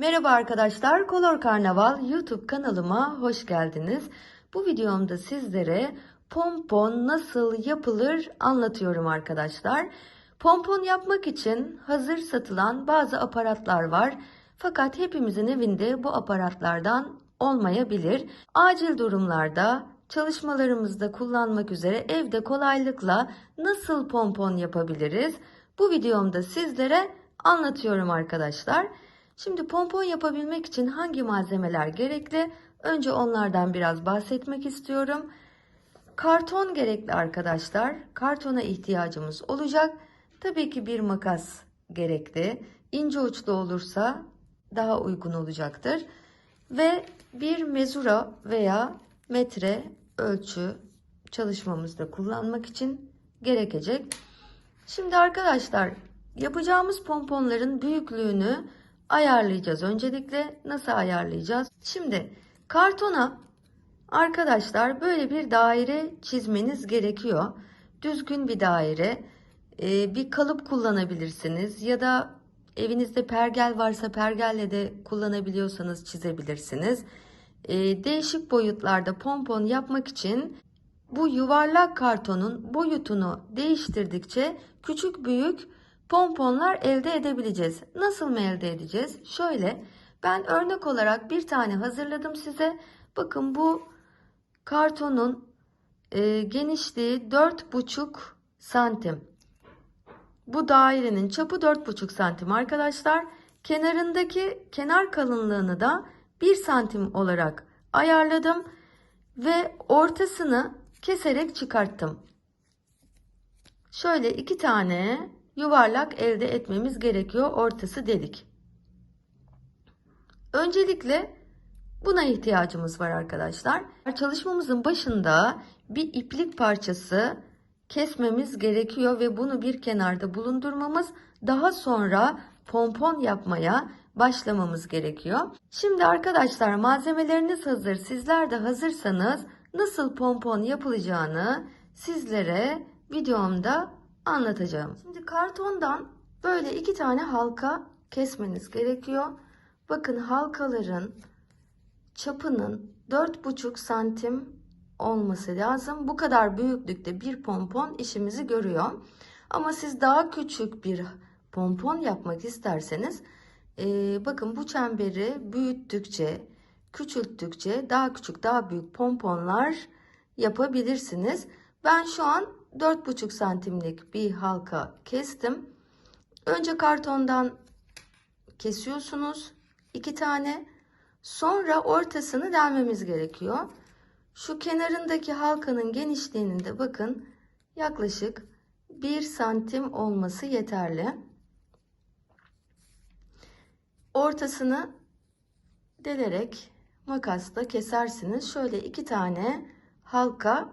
Merhaba arkadaşlar, Kolor Karnaval YouTube kanalıma hoş geldiniz. Bu videomda sizlere pompon nasıl yapılır anlatıyorum arkadaşlar. Pompon yapmak için hazır satılan bazı aparatlar var. Fakat hepimizin evinde bu aparatlardan olmayabilir. Acil durumlarda çalışmalarımızda kullanmak üzere evde kolaylıkla nasıl pompon yapabiliriz? Bu videomda sizlere anlatıyorum arkadaşlar. Şimdi pompon yapabilmek için hangi malzemeler gerekli? Önce onlardan biraz bahsetmek istiyorum. Karton gerekli arkadaşlar. Kartona ihtiyacımız olacak. Tabii ki bir makas gerekli. İnce uçlu olursa daha uygun olacaktır. Ve bir mezura veya metre ölçü çalışmamızda kullanmak için gerekecek. Şimdi arkadaşlar yapacağımız pomponların büyüklüğünü ayarlayacağız. Öncelikle nasıl ayarlayacağız? Şimdi kartona arkadaşlar böyle bir daire çizmeniz gerekiyor. Düzgün bir daire. Ee, bir kalıp kullanabilirsiniz ya da evinizde pergel varsa pergelle de kullanabiliyorsanız çizebilirsiniz. Ee, değişik boyutlarda pompon yapmak için bu yuvarlak kartonun boyutunu değiştirdikçe küçük büyük pomponlar elde edebileceğiz. Nasıl mı elde edeceğiz? Şöyle ben örnek olarak bir tane hazırladım size. Bakın bu kartonun e, genişliği 4,5 santim. Bu dairenin çapı 4,5 santim arkadaşlar. Kenarındaki kenar kalınlığını da 1 santim olarak ayarladım ve ortasını keserek çıkarttım. Şöyle iki tane yuvarlak elde etmemiz gerekiyor. Ortası delik. Öncelikle buna ihtiyacımız var arkadaşlar. Çalışmamızın başında bir iplik parçası kesmemiz gerekiyor ve bunu bir kenarda bulundurmamız daha sonra pompon yapmaya başlamamız gerekiyor. Şimdi arkadaşlar malzemeleriniz hazır. Sizler de hazırsanız nasıl pompon yapılacağını sizlere videomda anlatacağım. Şimdi kartondan böyle iki tane halka kesmeniz gerekiyor. Bakın halkaların çapının 4,5 santim olması lazım. Bu kadar büyüklükte bir pompon işimizi görüyor. Ama siz daha küçük bir pompon yapmak isterseniz e, bakın bu çemberi büyüttükçe küçülttükçe daha küçük daha büyük pomponlar yapabilirsiniz. Ben şu an 4,5 santimlik bir halka kestim. Önce kartondan kesiyorsunuz iki tane. Sonra ortasını delmemiz gerekiyor. Şu kenarındaki halkanın genişliğinin de bakın yaklaşık 1 santim olması yeterli. Ortasını delerek makasla kesersiniz. Şöyle iki tane halka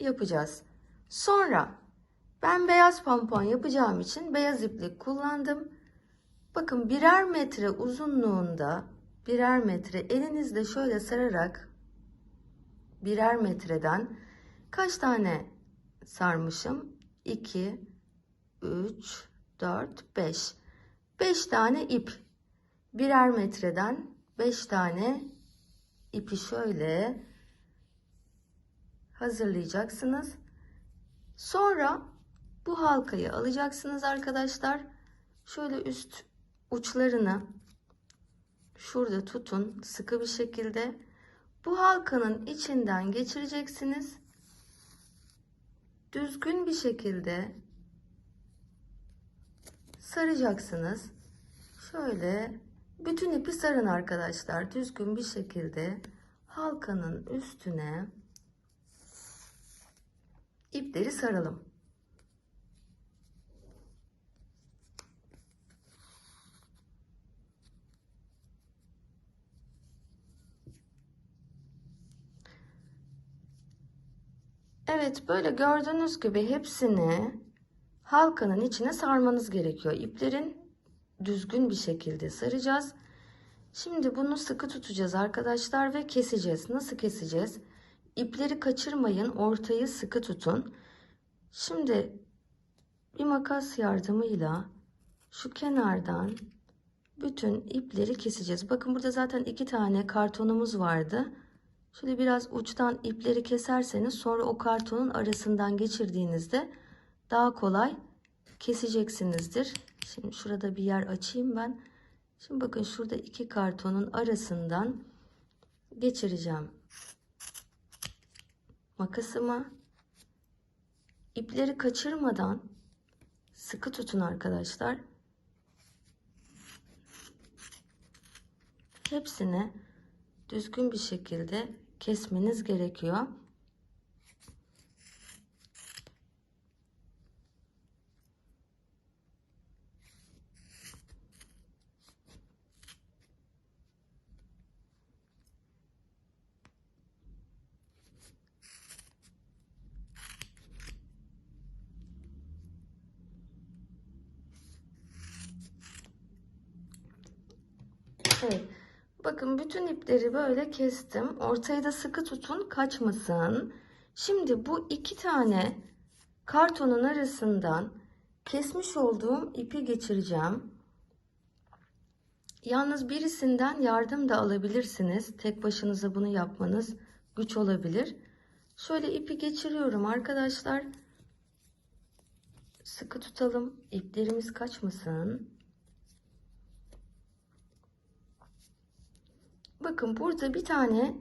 yapacağız. Sonra ben beyaz pompon yapacağım için beyaz iplik kullandım. Bakın birer metre uzunluğunda birer metre elinizle şöyle sararak birer metreden kaç tane sarmışım? 2 3 4 5 5 tane ip birer metreden 5 tane ipi şöyle hazırlayacaksınız. Sonra bu halkayı alacaksınız arkadaşlar. Şöyle üst uçlarını şurada tutun sıkı bir şekilde. Bu halkanın içinden geçireceksiniz. Düzgün bir şekilde saracaksınız. Şöyle bütün ipi sarın arkadaşlar. Düzgün bir şekilde halkanın üstüne ipleri saralım. Evet böyle gördüğünüz gibi hepsini halkanın içine sarmanız gerekiyor. İplerin düzgün bir şekilde saracağız. Şimdi bunu sıkı tutacağız arkadaşlar ve keseceğiz. Nasıl keseceğiz? İpleri kaçırmayın. Ortayı sıkı tutun. Şimdi bir makas yardımıyla şu kenardan bütün ipleri keseceğiz. Bakın burada zaten iki tane kartonumuz vardı. Şöyle biraz uçtan ipleri keserseniz sonra o kartonun arasından geçirdiğinizde daha kolay keseceksinizdir. Şimdi şurada bir yer açayım ben. Şimdi bakın şurada iki kartonun arasından geçireceğim makasımı. İpleri kaçırmadan sıkı tutun arkadaşlar. Hepsini düzgün bir şekilde kesmeniz gerekiyor. Evet. Bakın bütün ipleri böyle kestim. Ortayı da sıkı tutun kaçmasın. Şimdi bu iki tane kartonun arasından kesmiş olduğum ipi geçireceğim. Yalnız birisinden yardım da alabilirsiniz. Tek başınıza bunu yapmanız güç olabilir. Şöyle ipi geçiriyorum arkadaşlar. Sıkı tutalım. İplerimiz kaçmasın. Bakın burada bir tane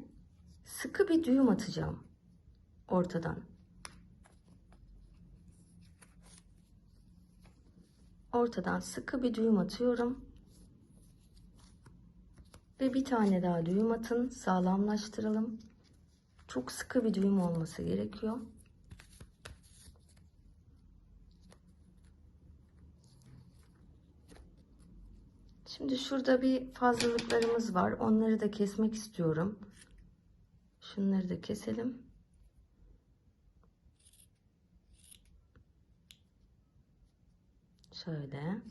sıkı bir düğüm atacağım ortadan. Ortadan sıkı bir düğüm atıyorum. Ve bir tane daha düğüm atın. Sağlamlaştıralım. Çok sıkı bir düğüm olması gerekiyor. Şimdi şurada bir fazlalıklarımız var. Onları da kesmek istiyorum. Şunları da keselim. Şöyle.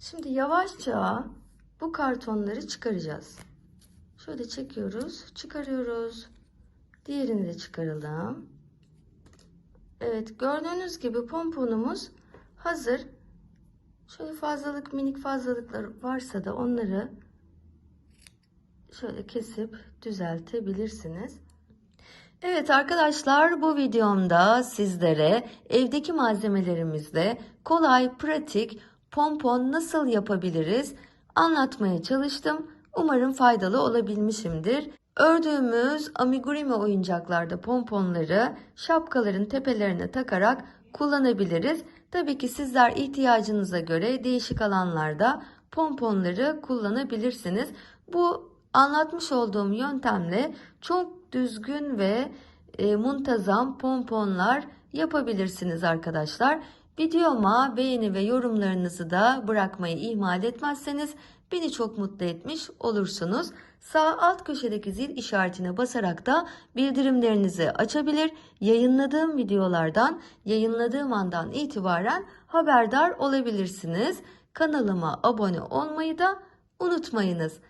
Şimdi yavaşça bu kartonları çıkaracağız. Şöyle çekiyoruz, çıkarıyoruz. Diğerini de çıkaralım. Evet, gördüğünüz gibi pomponumuz hazır. Şöyle fazlalık minik fazlalıklar varsa da onları şöyle kesip düzeltebilirsiniz. Evet arkadaşlar bu videomda sizlere evdeki malzemelerimizle kolay pratik pompon nasıl yapabiliriz anlatmaya çalıştım. Umarım faydalı olabilmişimdir. Ördüğümüz amigurumi oyuncaklarda pomponları şapkaların tepelerine takarak kullanabiliriz. Tabii ki sizler ihtiyacınıza göre değişik alanlarda pomponları kullanabilirsiniz. Bu anlatmış olduğum yöntemle çok düzgün ve e, muntazam pomponlar yapabilirsiniz arkadaşlar. Videoma beğeni ve yorumlarınızı da bırakmayı ihmal etmezseniz beni çok mutlu etmiş olursunuz. Sağ alt köşedeki zil işaretine basarak da bildirimlerinizi açabilir. Yayınladığım videolardan yayınladığım andan itibaren haberdar olabilirsiniz. Kanalıma abone olmayı da unutmayınız.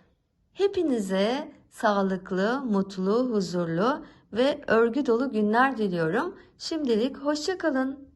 Hepinize sağlıklı, mutlu, huzurlu ve örgü dolu günler diliyorum. Şimdilik hoşçakalın.